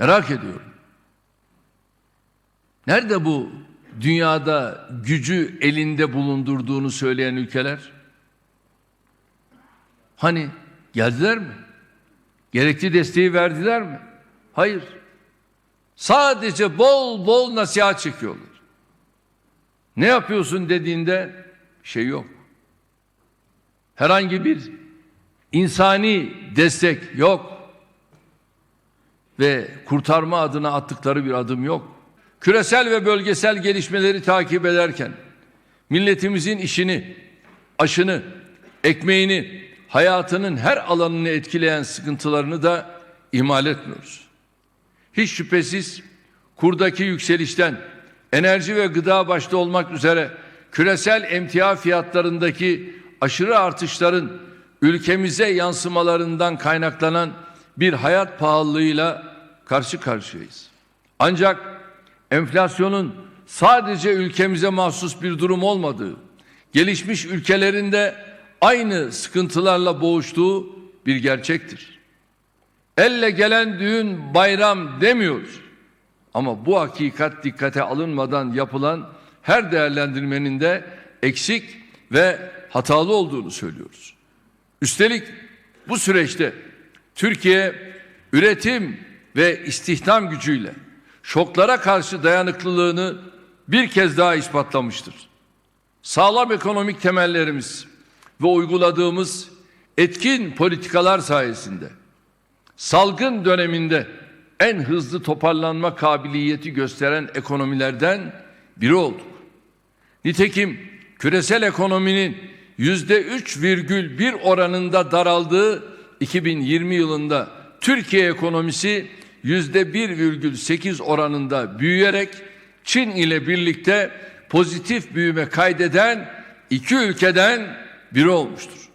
Merak ediyorum. Nerede bu dünyada gücü elinde bulundurduğunu söyleyen ülkeler? Hani geldiler mi? Gerekli desteği verdiler mi? Hayır. Sadece bol bol nasihat çekiyorlar. Ne yapıyorsun dediğinde şey yok. Herhangi bir insani destek yok. Ve kurtarma adına attıkları bir adım yok. Küresel ve bölgesel gelişmeleri takip ederken milletimizin işini, aşını, ekmeğini, hayatının her alanını etkileyen sıkıntılarını da ihmal etmiyoruz. Hiç şüphesiz kurdaki yükselişten enerji ve gıda başta olmak üzere küresel emtia fiyatlarındaki aşırı artışların ülkemize yansımalarından kaynaklanan bir hayat pahalılığıyla karşı karşıyayız. Ancak enflasyonun sadece ülkemize mahsus bir durum olmadığı, gelişmiş ülkelerinde aynı sıkıntılarla boğuştuğu bir gerçektir. Elle gelen düğün bayram demiyoruz. Ama bu hakikat dikkate alınmadan yapılan her değerlendirmenin de eksik ve hatalı olduğunu söylüyoruz. Üstelik bu süreçte Türkiye üretim ve istihdam gücüyle şoklara karşı dayanıklılığını bir kez daha ispatlamıştır. Sağlam ekonomik temellerimiz ve uyguladığımız etkin politikalar sayesinde salgın döneminde en hızlı toparlanma kabiliyeti gösteren ekonomilerden biri olduk. Nitekim küresel ekonominin yüzde 3,1 oranında daraldığı 2020 yılında Türkiye ekonomisi 1,8 oranında büyüyerek Çin ile birlikte pozitif büyüme kaydeden iki ülkeden biri olmuştur.